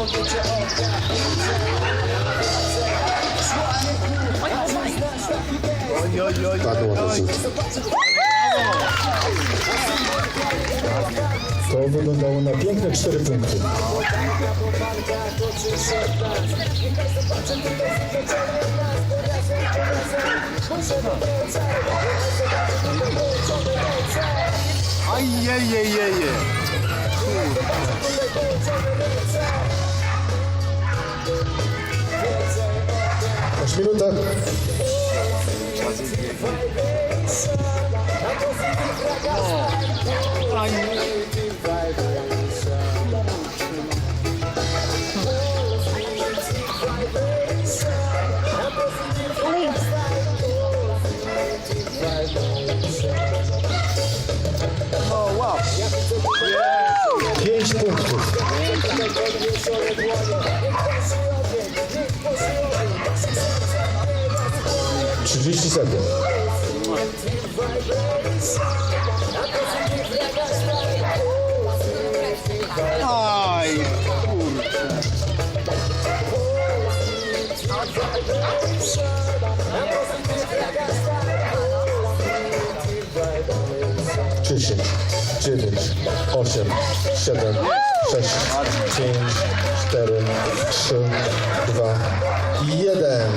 Hadi oradasın. To wyglądało na piękne cztery punkty. Ajajajajaj. minuta. Gente, oh, wow. yeah. pontos. 30 sekund. Aj, kurczę. Dziesięć, dziewięć, osiem, siedem, sześć, pięć, cztery, trzy, dwa, jeden.